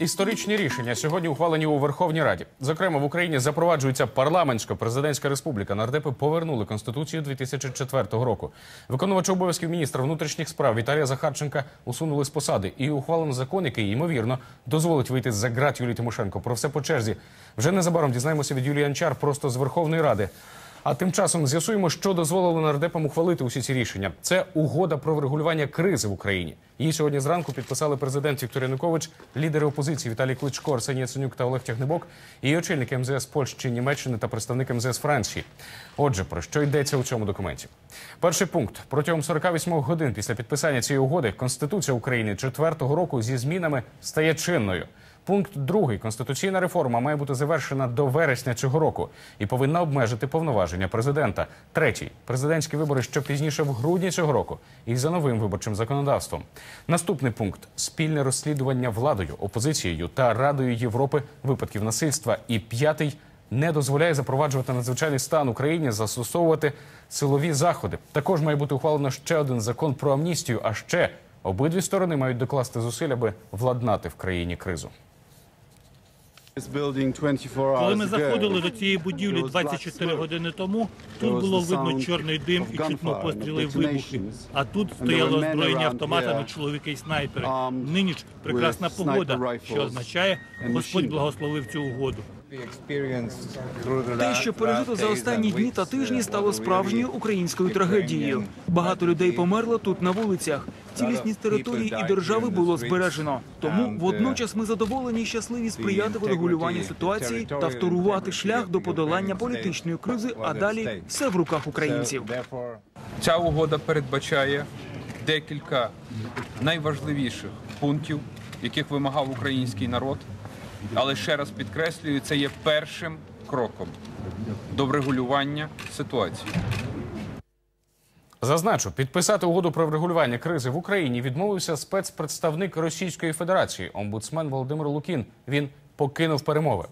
Історичні рішення сьогодні ухвалені у Верховній Раді. Зокрема, в Україні запроваджується парламентсько-президентська республіка. Нардепи повернули конституцію 2004 року. Виконувач обов'язків міністра внутрішніх справ Віталія Захарченка усунули з посади і ухвалено закон, який ймовірно дозволить вийти за ґрат Юлії Тимошенко. Про все по черзі. Вже незабаром дізнаємося від Юлії Анчар просто з Верховної Ради. А тим часом з'ясуємо, що дозволило нардепам ухвалити усі ці рішення. Це угода про врегулювання кризи в Україні. Її сьогодні зранку підписали президент Віктор Янукович, лідери опозиції Віталій Кличко, Арсеній Яценюк та Олег Тягнебок, і її очільник МЗС Польщі, Німеччини та представник МЗС Франції. Отже, про що йдеться у цьому документі? Перший пункт протягом 48 годин після підписання цієї угоди Конституція України четвертого року зі змінами стає чинною. Пункт другий конституційна реформа має бути завершена до вересня цього року і повинна обмежити повноваження президента. Третій президентські вибори що пізніше в грудні цього року і за новим виборчим законодавством. Наступний пункт спільне розслідування владою, опозицією та Радою Європи випадків насильства. І п'ятий не дозволяє запроваджувати надзвичайний стан Україні, застосовувати силові заходи. Також має бути ухвалено ще один закон про амністію. А ще обидві сторони мають докласти зусиль, аби владнати в країні кризу. Коли ми заходили до цієї будівлі 24 години тому, тут було видно чорний дим і чутно постріли вибухи. А тут стояли озброєння автоматами чоловіки і снайпери. Нині ж прекрасна погода, що означає, Господь благословив цю угоду. Те, що пережито за останні дні та тижні, стало справжньою українською трагедією. Багато людей померло тут на вулицях. Цілісність території і держави було збережено. Тому водночас ми задоволені і щасливі сприяти врегулюванню ситуації та вторувати шлях до подолання політичної кризи. А далі все в руках українців. Ця угода передбачає декілька найважливіших пунктів, яких вимагав український народ. Але ще раз підкреслюю, це є першим кроком до врегулювання ситуації. Зазначу, підписати угоду про врегулювання кризи в Україні відмовився спецпредставник Російської Федерації, омбудсмен Володимир Лукін. Він покинув перемови.